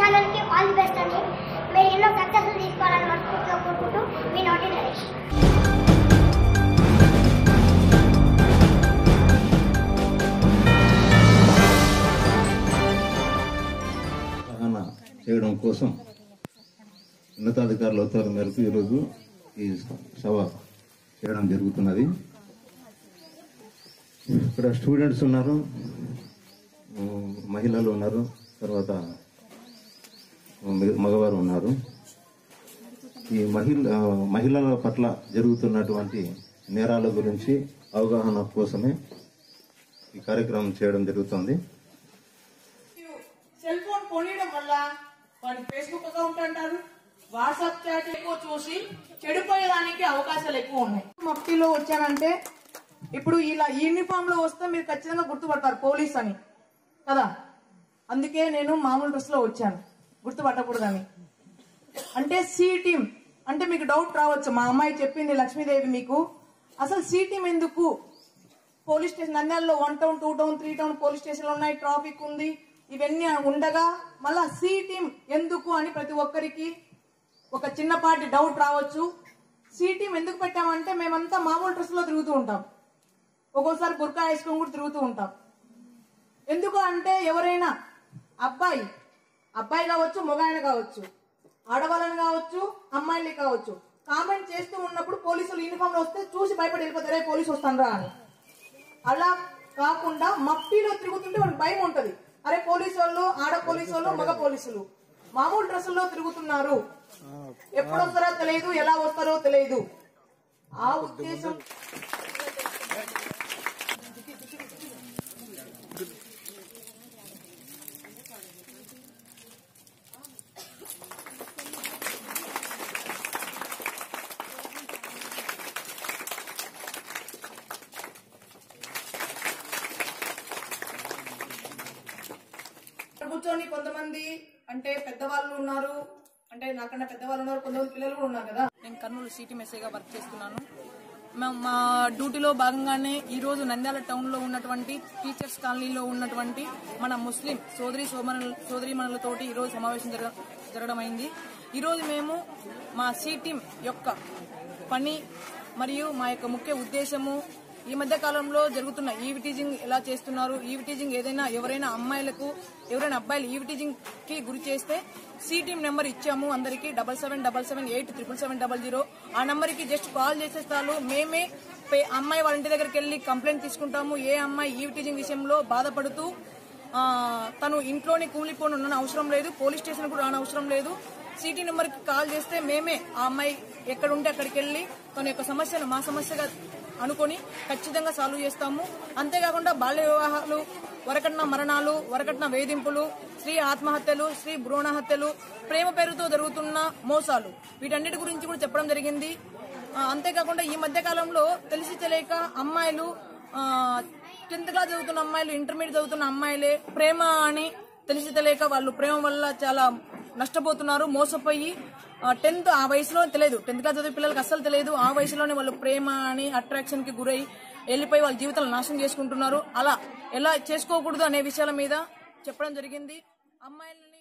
ఛానల్కి all the best అండి. మీరు ఎన్నో సక్సెస్ తీసుకోవాలని మనస్ఫూర్తిగా కోరుకుంటూ మీ నోటి నరేష్. చేయడం కోసం ఉన్నతాధికారుల ఉత్తర్వుల మేరకు ఈరోజు ఈ సభ చేయడం జరుగుతున్నది. ఇక్కడ స్టూడెంట్స్ ఉన్నారు మహిళలు ఉన్నారు తర్వాత మగవారు ఉన్నారు. ఈ మహిళ మహిళల పట్ల జరుగుతున్నటువంటి నేరాల గురించి అవగాహన కోసమే ఈ కార్యక్రమం చేయడం జరుగుతుంది. సెల్ ఫోన్ కొనియడం వల్ల వాడి ఫేస్బుక్ అకౌంట్ అంటారు వాట్సాప్ చాట్ ఎక్కువ చూసి చెడిపోయేదానికి అవకాశాలు ఎక్కువ ఉన్నాయి. మఫ్టీలో వచ్చానంటే ఇప్పుడు ఇలా యూనిఫామ్లో వస్తే మీరు ఖచ్చితంగా గుర్తుపడతారు పోలీస్ అని కదా? అందుకే నేను మామూలు డ్రెస్లో వచ్చాను. గుర్తుపట్టకూడదని. అంటే సి టీం అంటే మీకు డౌట్ రావచ్చు. మా అమ్మాయి చెప్పింది లక్ష్మీదేవి మీకు. అసలు సి టీం ఎందుకు? పోలీస్ స్టేషన్ నంద్యాలలో one town two town three town police స్టేషన్లు ఉన్నాయి ట్రాఫిక్ ఉంది. ఇవన్నీ ఉండగా మళ్ళా సి టీం ఎందుకు అని ప్రతి ఒక్కరికి ఒక చిన్నపాటి డౌట్ రావచ్చు. సి టీం ఎందుకు పెట్టామంటే మేమంతా మామూలు డ్రెస్సులో తిరుగుతూ ఉంటాం. ఒక్కోసారి బుర్కా వేసుకొని కూడా తిరుగుతూ ఉంటాం. ఎందుకు అంటే ఎవరైనా అబ్బాయి అబ్బాయి కావచ్చు మగాయన కావచ్చు ఆడవాళ్ళని కావచ్చు అమ్మాయిని కావచ్చు కామెంట్ చేస్తూ ఉన్నప్పుడు పోలీసులు యూనిఫామ్లో వస్తే చూసి భయపడి వెళ్ళిపోతారే. పోలీసు వస్తానరా అని. అలా కాకుండా మఫ్టీలో తిరుగుతుంటే వాళ్ళకి భయం ఉంటది. అరే పోలీసు వాళ్ళు ఆడ పోలీసు వాళ్ళు మగ పోలీసులు మామూలు డ్రెస్సుల్లో తిరుగుతున్నారు. ఎప్పుడు వస్తారో తెలియదు ఎలా వస్తారో తెలియదు. ఆ ఉద్దేశం ఇక్కడ కూర్చొని కొంతమంది అంటే పెద్దవాళ్ళు ఉన్నారు. అంటే నాకన్నా పెద్దవాళ్ళు ఉన్నారు. కొంతమంది పిల్లలు కూడా ఉన్నారు కదా. నేను కర్నూలు సిటీ మెస్సేగా వర్క్ చేస్తున్నాను. మా- మా డ్యూటీలో భాగంగానే ఈ రోజు నంద్యాల టౌన్లో ఉన్నటువంటి టీచర్స్ కాలనీలో ఉన్నటువంటి మన ముస్లిం సోదరి సోమరుల సోదరిమణులతోటి ఈ రోజు సమావేశం జరగ జరగడం అయింది ఈ రోజు మేము మా సిటీం యొక్క పని మరియు మా యొక్క ముఖ్య ఉద్దేశము ఈ మధ్య కాలంలో జరుగుతున్న ఈవిటీజింగ్ ఎలా చేస్తున్నారు? ఈవిటీజింగ్ ఏదైనా ఎవరైనా అమ్మాయిలకు ఎవరైనా అబ్బాయిలు ఈవిటీజింగ్కి గురి చేస్తే సి నెంబర్ ఇచ్చాము అందరికి. Double seven double seven eight triple seven double zero. ఆ నెంబర్కి జస్ట్ కాల్ చేసే చాలు మేమే అమ్మాయి వాళ్ళ ఇంటి దగ్గరికి వెళ్ళి కంప్లైంట్ తీసుకుంటాము. ఏ అమ్మాయి ఈవిటీజింగ్ విషయంలో బాధపడుతూ తను ఇంట్లోనే కూలిపోని అవసరం లేదు. పోలీస్ స్టేషన్ కూడా రాని అవసరం లేదు. సిటీ నెంబర్కి కాల్ చేస్తే మేమే ఆ అమ్మాయి ఎక్కడుంటే అక్కడికి వెళ్ళి తన యొక్క సమస్యను మా సమస్యగా అనుకొని ఖచ్చితంగా సాల్వ్ చేస్తాము. అంతేకాకుండా బాల్య వివాహాలు వరకట్న మరణాలు వరకట్న వేధింపులు స్త్రీ ఆత్మహత్యలు స్త్రీ భ్రూణ హత్యలు ప్రేమ పేరుతో జరుగుతున్న మోసాలు. వీటన్నిటి గురించి కూడా చెప్పడం జరిగింది. అంతేకాకుండా ఈ మధ్య కాలంలో తెలిసి తెలియక అమ్మాయిలు టెన్త్ క్లాస్ చదువుతున్న అమ్మాయిలు ఇంటర్మీడియట్ చదువుతున్న అమ్మాయిలే ప్రేమ అని తెలిసి తెలియక వాళ్ళు ప్రేమ వల్ల చాలా నష్టపోతున్నారు మోసపోయి టెన్త్ ఆ వయసులో తెలియదు. టెన్త్ క్లాస్ చదివే పిల్లలకి అస్సలు తెలియదు. ఆ వయసులోనే వాళ్ళు ప్రేమ అని అట్రాక్షన్కి గురై వెళ్ళిపోయి వాళ్ళ జీవితాలు నాశనం చేసుకుంటున్నారు. అలా ఎలా చేసుకోకూడదు అనే విషయాల మీద చెప్పడం జరిగింది. అమ్మాయిలని